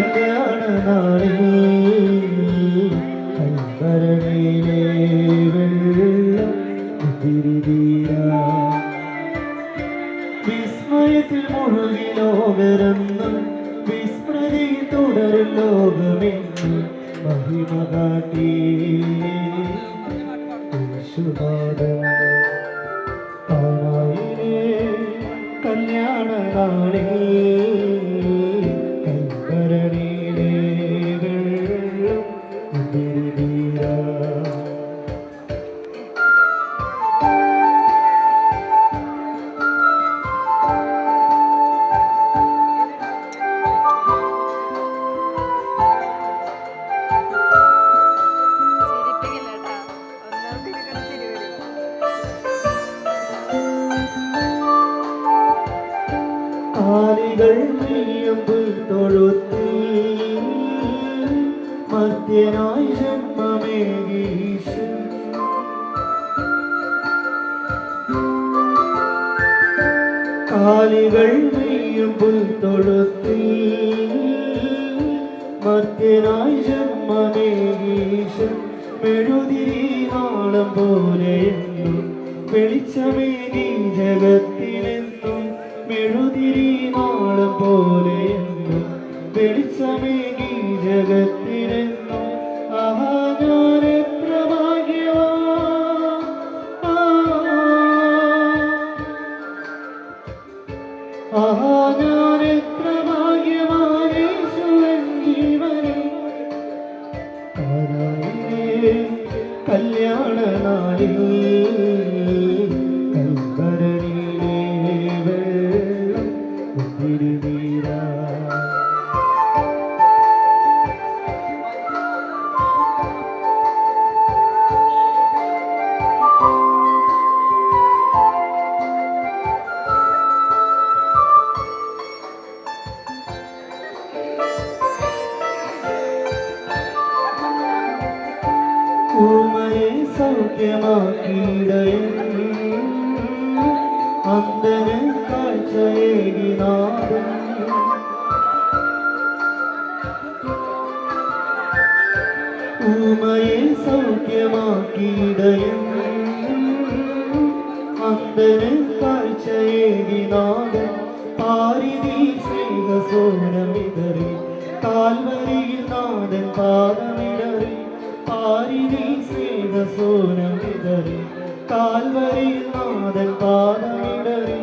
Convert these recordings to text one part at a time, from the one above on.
കല്യാണ നാളിൽ കൈവരണിയിലെ വെള്ളം തിരിതീരാ വിസ്മയത്തിൽ മുഴുകി ലോകരെന്നും വിസ്മൃതി തുടരും ലോകമെന്നും മഹിമ കാട്ടി. കല്യാണ നാളിൽ നീയമ്പ് തൊഴുത്തി മധ്യനായി ജന്മമേകീശ കാലികൾ നീയമ്പ് തൊഴുത്തി മധ്യനായി ജന്മമേകീശ മെഴുതിരി നാളം പോലെ വെളിച്ചമേ നീ ജഗത്തിനെന്നും മെഴുതിരി നാളം പോലെയെന്നും വെളിച്ചമേകി ജഗത്തിരുന്നു ആഹാ ഞാൻ എത്ര ഭാഗ്യവാൻ. ആ. ആഹാ ഞാൻ എത്ര ഭാഗ്യവാൻ യേശുവൻ ജീവനെ കല്യാണ നാളിൽ സൗഖ്യമാക്കിയിടയൻ അന്തന് കാഴ്ചയേകിനാഥൻ. ഊമയെ സൗഖ്യമാക്കിയിടയൻ അന്തന് കാഴ്ചയേകിനാഥൻ. പാരിതി സ്നേഹസോനമിതറി കാൽവരിയിൽ നാഥൻ പാദമിടറി പാരിതി സ്നേഹസോനമിതറി കാൽവരിയിൽ നാഥൻ പാദമിടറി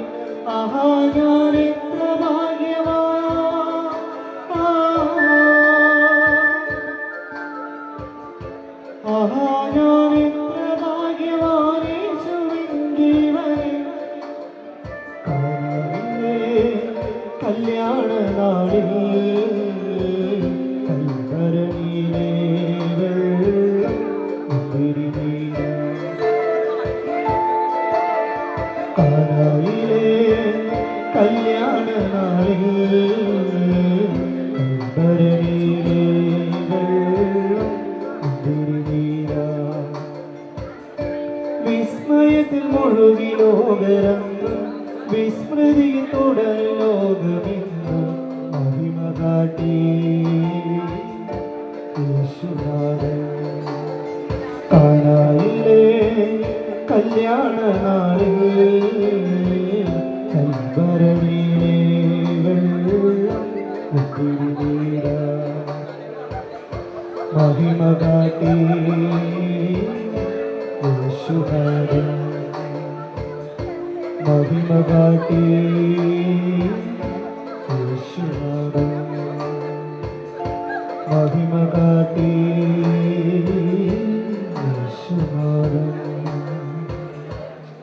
ആഹാ ഞാൻ എത്ര ഭാഗ്യവാ. ആഹാ ഞാൻ എത്ര കാനായിലെ കല്യാണ നാളിൽ കാനായിലെ കല്യാണ നാളിൽ. വിസ്മയത്തിൽ മുഴുകി ലോകരംഗം വിസ്മൃതിയിൽ തുടർ ലോകമെന്ന് മഹിമ കാട്ടി യേശുനാഥൻ കല്യാണ നാളിൽ കൽവരണിയിലെ വെള്ളം. മഹിമ കാട്ടി യേശുനാഥൻ മഹിമ കാട്ടി യേശുനാഥൻ മഹിമ